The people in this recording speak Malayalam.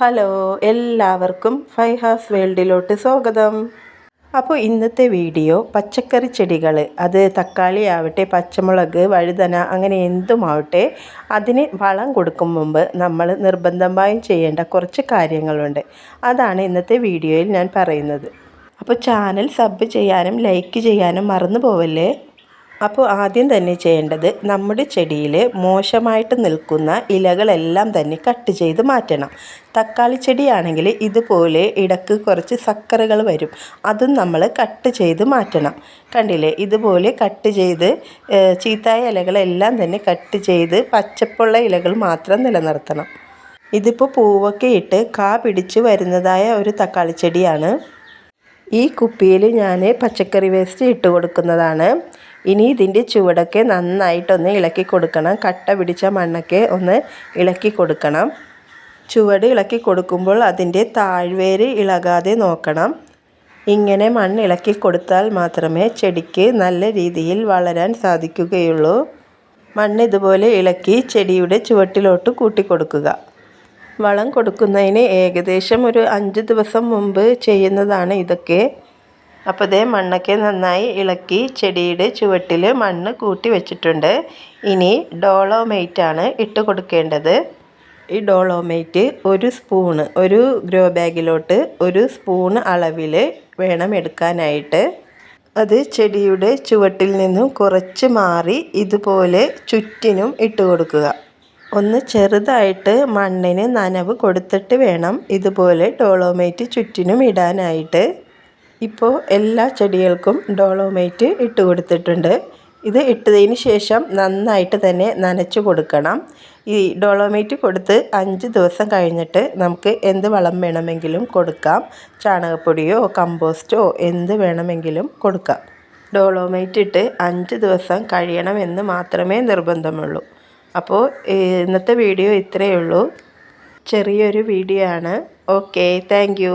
ഹലോ എല്ലാവർക്കും ഫൈ ഫൈഹാസ് വേൾഡിലോട്ട് സ്വാഗതം. അപ്പോൾ ഇന്നത്തെ വീഡിയോ പച്ചക്കറി ചെടികൾ അത് തക്കാളി ആവട്ടെ പച്ചമുളക് വഴുതന അങ്ങനെ എന്തുമാവട്ടെ അതിന് വളം കൊടുക്കും മുമ്പ് നമ്മൾ നിർബന്ധമായും ചെയ്യേണ്ട കുറച്ച് കാര്യങ്ങളുണ്ട്. അതാണ് ഇന്നത്തെ വീഡിയോയിൽ ഞാൻ പറയുന്നത്. അപ്പോൾ ചാനൽ സബ് ചെയ്യാനും ലൈക്ക് ചെയ്യാനും മറന്നു പോവല്ലേ? അപ്പോൾ ആദ്യം തന്നെ ചെയ്യേണ്ടത് നമ്മുടെ ചെടിയിൽ മോശമായിട്ട് നിൽക്കുന്ന ഇലകളെല്ലാം തന്നെ കട്ട് ചെയ്ത് മാറ്റണം. തക്കാളി ചെടിയാണെങ്കിൽ ഇതുപോലെ ഇടയ്ക്ക് കുറച്ച് സക്കറുകൾ വരും. അതും നമ്മൾ കട്ട് ചെയ്ത് മാറ്റണം. കണ്ടില്ലേ? ഇതുപോലെ കട്ട് ചെയ്ത് ചീത്തായ ഇലകളെല്ലാം തന്നെ കട്ട് ചെയ്ത് പച്ചപ്പുള്ള ഇലകൾ മാത്രം നിലനിർത്തണം. ഇതിപ്പോൾ പൂവൊക്കെ ഇട്ട് കാ പിടിച്ച് വരുന്നതായ ഒരു തക്കാളി ചെടിയാണ്. ഈ കുപ്പിയിൽ ഞാൻ പച്ചക്കറി വേസ്റ്റ് ഇട്ട് കൊടുക്കുന്നതാണ്. ഇനി ഇതിന്റെ ചുവടൊക്കെ നന്നായിട്ടൊന്ന് ഇളക്കി കൊടുക്കണം. കട്ട പിടിച്ച മണ്ണൊക്കെ ഒന്ന് ഇളക്കി കൊടുക്കണം. ചുവട് ഇളക്കി കൊടുക്കുമ്പോൾ അതിന്റെ താഴ്വേര് ഇളകാതെ നോക്കണം. ഇങ്ങനെ മണ്ണ് ഇളക്കി കൊടുത്താൽ മാത്രമേ ചെടിക്ക് നല്ല രീതിയിൽ വളരാൻ സാധിക്കുകയുള്ളൂ. മണ്ണ് ഇതുപോലെ ഇളക്കി ചെടിയുടെ ചുവട്ടിലോട്ട് കൂട്ടിക്കൊടുക്കുക വളം കൊടുക്കുന്നതിന് ഏകദേശം ഒരു അഞ്ച് ദിവസം മുമ്പ് ചെയ്യുന്നതാണ് ഇതൊക്കെ. അപ്പോൾ ഇതേ മണ്ണൊക്കെ നന്നായി ഇളക്കി ചെടിയുടെ ചുവട്ടിൽ മണ്ണ് കൂട്ടി വെച്ചിട്ടുണ്ട്. ഇനി ഡോളോമൈറ്റാണ് ഇട്ട് കൊടുക്കേണ്ടത്. ഈ ഡോളോമേറ്റ് ഒരു സ്പൂണ് ഒരു ഗ്രോ ബാഗിലോട്ട് ഒരു സ്പൂൺ അളവിൽ വേണം എടുക്കാനായിട്ട്. അത് ചെടിയുടെ ചുവട്ടിൽ നിന്നും കുറച്ച് മാറി ഇതുപോലെ ചുറ്റിനും ഇട്ട് കൊടുക്കുക. ഒന്ന് ചെറുതായിട്ട് മണ്ണിന് നനവ് കൊടുത്തിട്ട് വേണം ഇതുപോലെ ഡോളോമേറ്റ് ചുറ്റിനും ഇടാനായിട്ട്. ഇപ്പോൾ എല്ലാ ചെടികൾക്കും ഡോളോമൈറ്റ് ഇട്ട് കൊടുത്തിട്ടുണ്ട്. ഇത് ഇട്ടതിന് ശേഷം നന്നായിട്ട് തന്നെ നനച്ചു കൊടുക്കണം. ഈ ഡോളോമൈറ്റ് കൊടുത്ത് അഞ്ച് ദിവസം കഴിഞ്ഞിട്ട് നമുക്ക് എന്ത് വളം വേണമെങ്കിലും കൊടുക്കാം. ചാണകപ്പൊടിയോ കമ്പോസ്റ്റോ എന്ത് വേണമെങ്കിലും കൊടുക്കാം. ഡോളോമൈറ്റ് ഇട്ട് അഞ്ച് ദിവസം കഴിയണമെന്ന് മാത്രമേ നിർബന്ധമുള്ളൂ. അപ്പോൾ ഇന്നത്തെ വീഡിയോ ഇത്രയേ ഉള്ളൂ. ചെറിയൊരു വീഡിയോ ആണ്. Okay thank